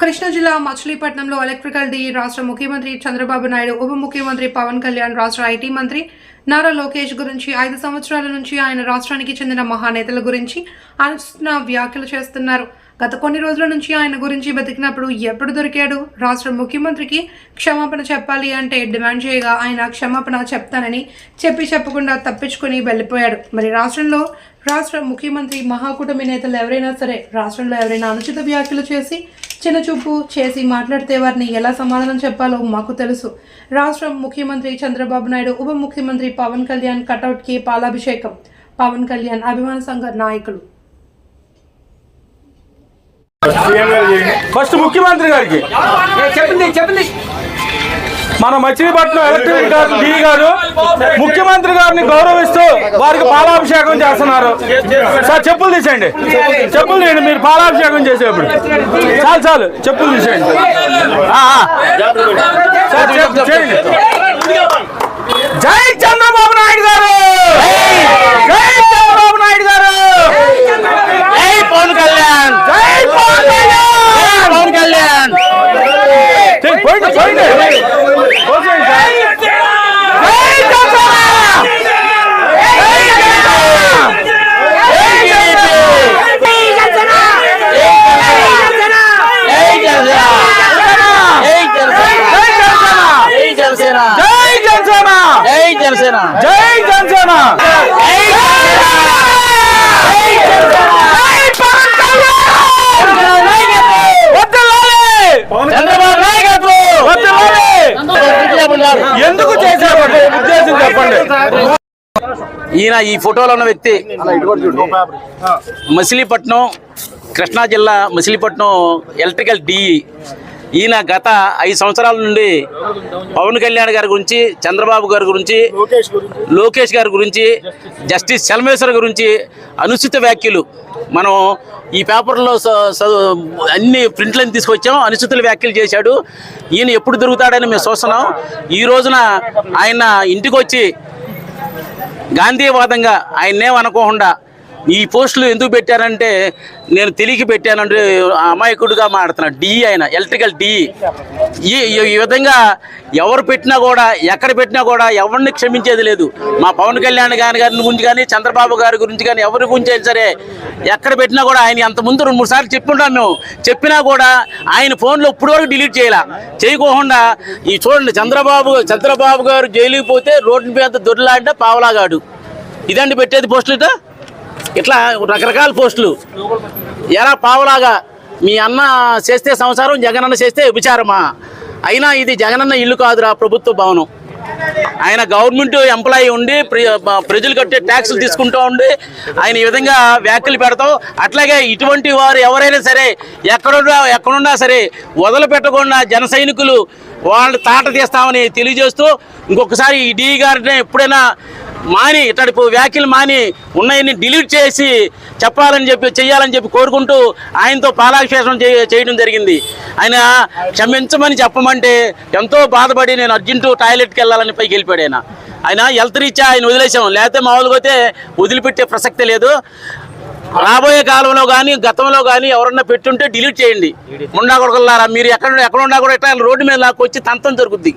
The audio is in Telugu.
Krishna జిల్లా మచిలీపట్నంలో ఎలక్ట్రికల్ డి రాష్ట్ర ముఖ్యమంత్రి చంద్రబాబు నాయుడు ఉప ముఖ్యమంత్రి పవన్ కళ్యాణ్ రాష్ట్ర ఐటీ మంత్రి నారా లోకేష్ గురించి ఐదు సంవత్సరాల నుంచి ఆయన రాష్ట్రానికి చెందిన మహానేతల గురించి అనుచిత వ్యాఖ్యలు చేస్తున్నారు. గత కొన్ని రోజుల నుంచి ఆయన గురించి బతికినప్పుడు ఎప్పుడు దొరికాడు? రాష్ట్ర ముఖ్యమంత్రికి క్షమాపణ చెప్పాలి అంటే డిమాండ్ చేయగా ఆయన క్షమాపణ చెప్తానని చెప్పి చెప్పకుండా తప్పించుకుని వెళ్ళిపోయాడు. మరి రాష్ట్రంలో రాష్ట్ర ముఖ్యమంత్రి మహాకూటమి నేతలు ఎవరైనా సరే రాష్ట్రంలో ఎవరైనా అనుచిత వ్యాఖ్యలు చేసి చిన్నచూపు చేసి మాట్లాడితే వారిని ఎలా సమాధానం చెప్పాలో మాకు తెలుసు. రాష్ట్ర ముఖ్యమంత్రి చంద్రబాబు నాయుడు ఉప ముఖ్యమంత్రి పవన్ కళ్యాణ్ కటౌట్కి పాలాభిషేకం. పవన్ కళ్యాణ్ అభిమాన సంఘ నాయకులు. ఫస్ట్ ముఖ్యమంత్రి గారికి. చెప్పింది చెప్పింది మన మచిలీపట్నం ఎలక్ట్రిక్ గారు డి గారు ముఖ్యమంత్రి గారిని గౌరవిస్తూ వారికి పాలాభిషేకం చేస్తున్నారు. సార్ చెప్పులు తీసేయండి. చెప్పులు తీయండి మీరు పాలాభిషేకం చేసేప్పుడు చాలు చాలు చెప్పులు తీసేయండి. సార్ చేయండి. జై చంద్రబాబు నాయుడు గారు జై చంద్రబాబు నాయుడు గారు జై పవన్ కళ్యాణ్ జై పవన్ కళ్యాణ్ పవన్ కళ్యాణ్ చేయండి, పోయింది పోయింది పోసేయండి సార్. జై జనసేన! జై జనసేన! జై జనసేన! జై జనసేన జై జనసేన! జై జనసేన జై జనసేన! ఎందుకు చేశారు అంటే ఉద్దేశం చెప్పండి ఈయన ఈ ఫోటోలో ఉన్న వ్యక్తి మచిలీపట్నం కృష్ణా జిల్లా మచిలీపట్నం ఎలక్ట్రికల్ డిఈ ఈయన గత ఐదు సంవత్సరాల నుండి పవన్ కళ్యాణ్ గారి గురించి చంద్రబాబు గారి గురించి లోకేష్ గారి గురించి జస్టిస్ చలమేశ్వర్ గురించి అనుచిత వ్యాఖ్యలు. మనం ఈ పేపర్లో అన్ని ప్రింట్లను తీసుకొచ్చాం అనుచితుల వ్యాఖ్యలు చేశాడు. ఈయన ఎప్పుడు దొరుకుతాడని మేము చూస్తున్నాం. ఈ రోజున ఆయన ఇంటికి వచ్చి గాంధీవాదంగా ఆయన్నేం అనుకోకుండా ఈ పోస్టులు ఎందుకు పెట్టారంటే నేను తెలియక పెట్టానంటే అమాయకుడిగా మాడుతున్నాడు డి ఆయన ఎలక్ట్రికల్ డి. ఈ ఈ- విధంగా ఎవరు పెట్టినా కూడా ఎక్కడ పెట్టినా కూడా ఎవరిని క్షమించేది లేదు. మా పవన్ కళ్యాణ్ గారి గారి గురించి కానీ చంద్రబాబు గారి గురించి కానీ ఎవరి గురించి అయినా సరే ఎక్కడ పెట్టినా కూడా ఆయన ఎంత ముందు రెండు మూడు సార్లు చెప్పుంటాం మేము. చెప్పినా కూడా ఆయన ఫోన్లో ఇప్పుడు వరకు డిలీట్ చేయాల. చేయకోకుండా ఈ చూడండి చంద్రబాబు చంద్రబాబు గారు జైలుకి పోతే రోడ్డు మీద దొరిలాంటే పావలాగాడు. ఇదండి పెట్టేది పోస్టులు ఇట్లా రకరకాల పోస్టులు. ఎలా పావులాగా మీ అన్న చేస్తే సంసారం జగనన్న చేస్తే విచారమా? అయినా ఇది జగనన్న ఇల్లు కాదురా ప్రభుత్వ భవనం. ఆయన గవర్నమెంట్ ఎంప్లాయీ ఉండి ప్ర- ప్రజలు కట్టే ట్యాక్సులు తీసుకుంటూ ఉండి ఆయన ఈ విధంగా వ్యాఖ్యలు పెడతాం. అట్లాగే ఇటువంటి వారు ఎవరైనా సరే ఎక్కడున్నా ఎక్కడున్నా సరే వదిలిపెట్టకుండా జన సైనికులు వాళ్ళు తాట తీస్తామని తెలియజేస్తూ ఇంకొకసారి ఈ డి గారిని ఎప్పుడైనా మాని ఇట్లాంటి వ్యాఖ్యలు మాని ఉన్నాయని డిలీట్ చేసి చెప్పాలని చెప్పి చేయాలని చెప్పి కోరుకుంటూ ఆయనతో పాలాభిషేకం చేయడం జరిగింది. ఆయన క్షమించమని చెప్పమంటే ఎంతో బాధపడి నేను అర్జెంటు టాయిలెట్కి వెళ్ళాలని పైకి వెళ్ళిపోయాడు ఆయన. ఆయన హెల్త్ రీత్యా ఆయన వదిలేసాం లేకపోతే మామూలుగా అయితే వదిలిపెట్టే ప్రసక్తే లేదు. రాబోయే కాలంలో కానీ గతంలో కానీ ఎవరన్నా పెట్టుంటే డిలీట్ చేయండి. ముండా కొడుకులారా మీరు ఎక్కడ ఎక్కడ ఉన్నా కూడా ఇట్లా రోడ్డు మీద లాక్కొచ్చి తంతం జరుగుద్ది.